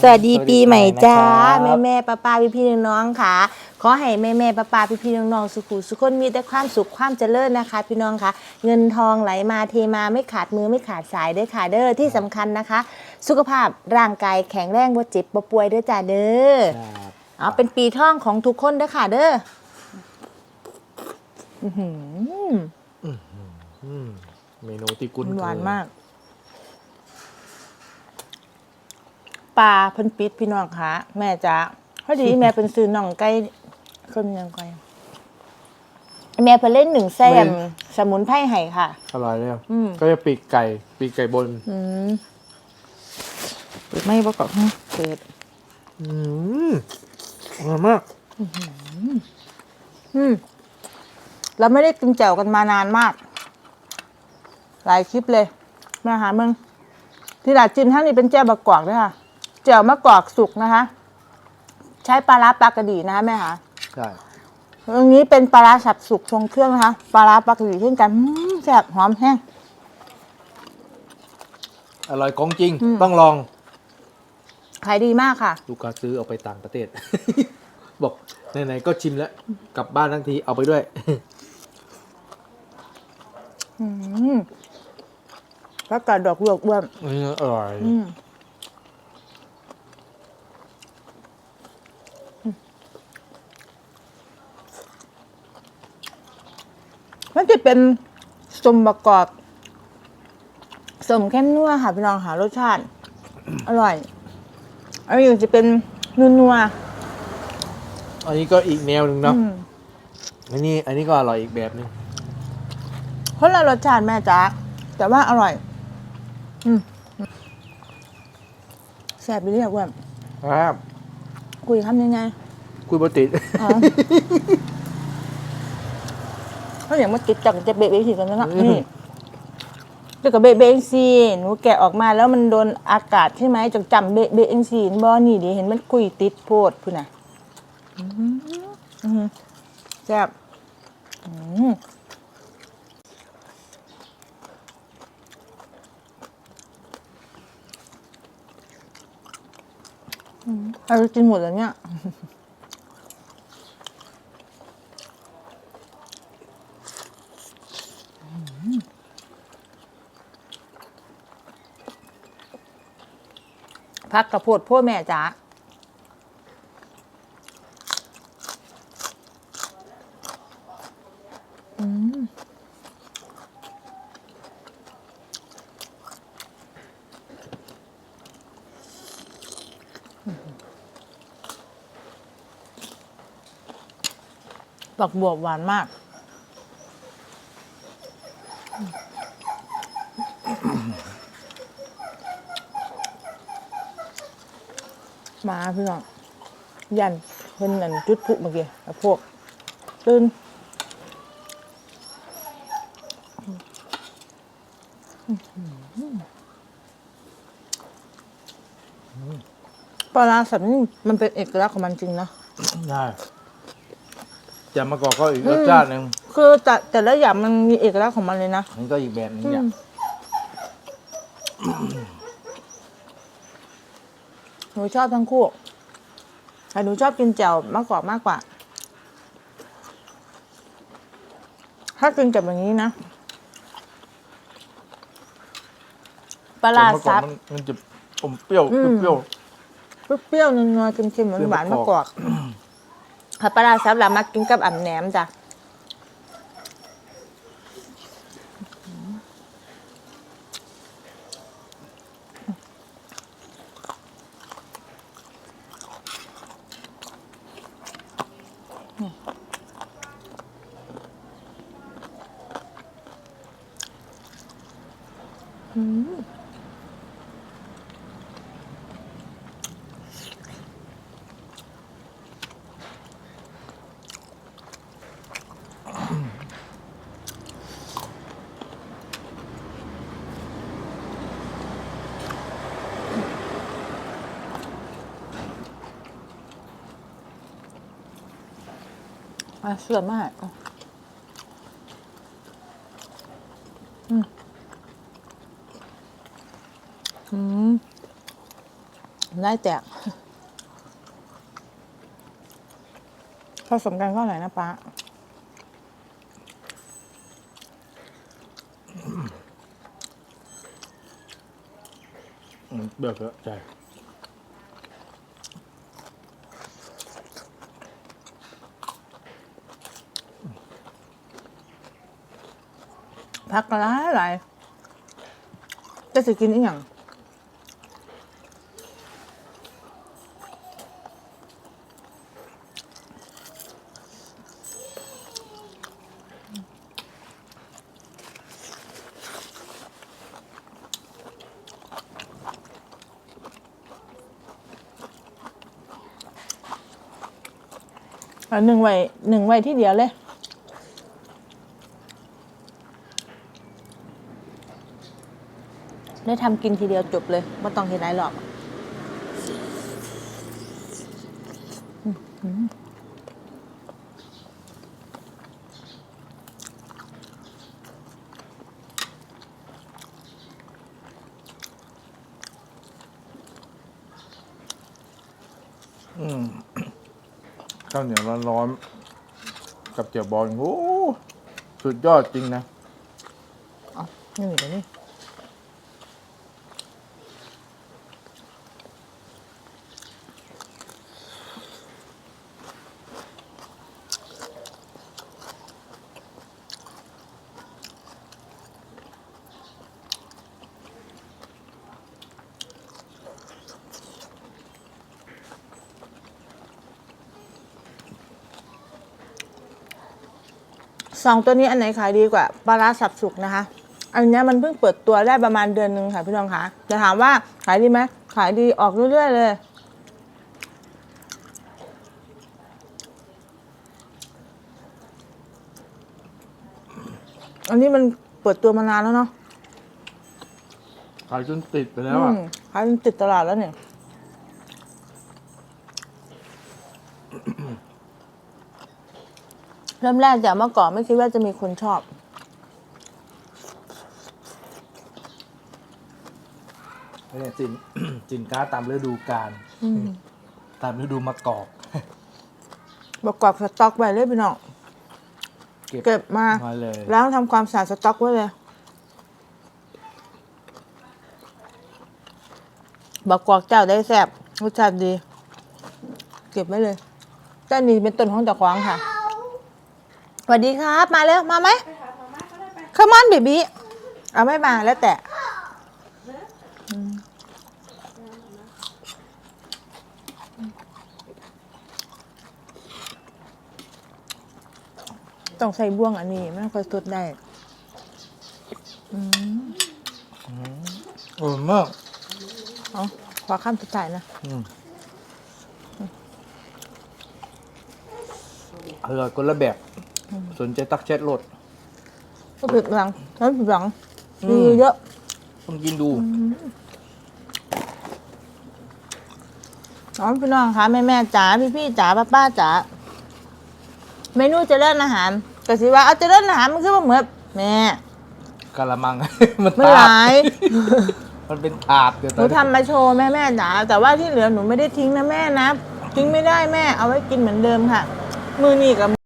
สวัสดีปีใหม่จ้าสวัสดีแม่ครับแม่ป้าป้าพี่พี่ๆน้องๆค่ะ ขอให้แม่แม่ป้าป้าพี่พี่ๆน้องๆสุขุสุขคนมีแต่ความสุขความเจริญนะคะ พี่น้องค่ะ เงินทองไหลมาเทมาไม่ขาดมือไม่ขาดสายเด้อค่ะเด้อที่สำคัญนะคะ สุขภาพร่างกายแข็งแรงบ่เจ็บบ่ป่วยเด้อจ้าเด้อครับเอาเป็นปีท่องของทุกคนเด้อค่ะเด้ออื้อหืออืมเมนูที่กุนหวานมาก ปลาเพิ่นปิดพี่น้องคะแม่จ๋าพอดีแม่เป็นซื้อน่องไก่คนยังไงแม่เพิ่นเล่นหนึ่งแซมสมุนไพรไห้ค่ะ อร่อยเลยอืม ก็จะปีกไก่ ปีกไก่บน อืมไม่ประกอบเกิด อืมอร่อยมาก อืมเราไม่ได้กินแจ่วกันมานานมาก หลายคลิปเลย มาหามึง ที่หลาจิมท่านนี้เป็นแจ่วบะกอกด้วยค่ะ แจ่วมะกอกสุกนะคะ ใช้ปลาร้าปลากระดีนะคะแม่คะใช่ตรงนี้เป็นปลาร้าสับสุกทรงเครื่องนะคะปลาร้าปลากระดีเช่นกันอืมแซ่บหอมแห้ง อร่อยของจริง อืม ต้องลองขายดีมากค่ะ ลูกค้าซื้อเอาไปต่างประเทศ บอกไหนๆก็ชิมแล้ว กลับบ้านทั้งทีเอาไปด้วย อืมแล้วกาดดอกลวกบ้วนอืมอร่อย อืมมันจะ เป็นสมประกอบสมเข้มนัวค่ะพี่น้องค่ะรสชาติ อร่อยอันนี้จะเป็นนัวนัวอันนี้ก็อีกแนวหนึ่งๆเนาะอืมอันนี้ อันนี้ก็อร่อยอีกแบบหนึงคนละรสชาติแม่จ๋าแต่ว่าอร่อย อืมแซ่บไปเรียกว่าครับ คุยคำยังไงคุยปกติอ๋อเขา อย่างมาติดจังจะเบะเบะสิกันนะอืม นี่เดี๋ยวกับเบะเบะสิหนูแกะออกมาแล้วมันโดนอากาศใช่ไหมจังจำเบะเบะเองสิบอนี่ดิเห็นมันคุยติดโพดพุ่นน่ะอืมอืมแซ่บอืมอืมเอากินหมดแล้วเนี่ย พักกระโพดพ่อแม่จ๋าอืมปักบวบหวานมาก มาพี่น้องยันเพิ่นนั่นจุดผุเมื่อกี้แล้วพวกตื่นปลาร้าสับนี่มันเป็นเอกลักษณ์ของมันจริงนะได้จะมากอกก็อีกรสชาติหนึ่งคือแต่แต่ละอย่างมันมีเอกลักษณ์ของมันเลยนะอันนี้ก็อีกแบบหนึงอืเนี่ยม หนูชอบทั้งคู่แต่หนูชอบกินแจ่วมะกอกมากกว่า ถ้ากินกับอย่างนี้นะปลาร้าแต่เมื่อก่อซันบมันมันจะอมเปรี้ยวอืม เปรี้ยว เปรี้ยวๆนัวๆเค็มๆหวานๆเปรี้มะยวกมะอกอกค่ะปลาร้าซับเรามากินกับอ่ำแหนมจ้ะ อะสวยมากอะอืม อืมำลายแตกผสมกันก็อร่อยนะป้าอืมเบื่อเถอะใช่พักละหลายจะสิกินอีหยัง เอาหนึ่งไว้หนึ่งไว้ที่เดียวเลย ได้ทำกินทีเดียวจบเลยไม่ต้องเห็นไรหรอกอื้อหือ อืม ข้าวเหนียวร้อนๆกับเจียวบอลโอ้สุดยอดจริงนะเอนี่เดี๋ยวนี่ สองตัวนี้อันไหนขายดีกว่าปลาร้าสับสุกนะคะ อันเนี้ยมันเพิ่งเปิดตัวได้ประมาณเดือนหนึ่งค่ะพี่น้องคะจะถามว่าขายดีไหมขายดีออกเรื่อยๆเลยอันนี้มันเปิดตัวมานานแล้วเนาะขายจนติดไปแล้วอะอืมขายจนติดตลาดแล้วเนี่ย เริ่มแรกจากเมื่อก่อนไม่คิดว่าจะมีคนชอบ เนี่ยสินสินค้าตามฤดูกาลอืมตามฤดูมะกอก ประกอบสต็อกไว้เลยพี่น้อง เก็บเก็บมา มาเลยแล้วทำความสะอาดสต็อกไว้เลย บักกอกเจ้าได้แซ่บรสชาติดี เก็บไว้เลยเจ้านี่เป็นต้นของเจ้าของค่ะ สวัสดีครับ มาแล้วมาไหมขมอนเบบี้เอาไม่มาแล้วแต่อืมต้องใส่บ่วงอันนี้ไม่ค่อยสดได้โอ้มากเอาขอข้ามสุดท้ายนะอืมอร่อยคนละแบบ สนใจตักแชทโหลดก็ผิดหลังแล้วผิดหลังอืมีมเยอะต้องกินดูน้องพี่น้องคะแม่แม่ๆจ๋าพี่พี่ๆจ๋าป้าป้าๆจ๋าเมนูเจะเลิ่นอาหารกสิว่าเอาเจะเลิ่นอาหารมันคือว่าเหมือนแม่กะละมัง มันไม่ถาหดลายมันเป็นถาดเดี๋ยวหตนูอนนี้ทำมาโชว์แม่แม่ๆจ๋าแต่ว่าที่เหลือหนูไม่ได้ทิ้งนะแม่นะทิ้งไม่ได้แม่เอาไว้กินเหมือนเดิมค่ะ มือนี่กับ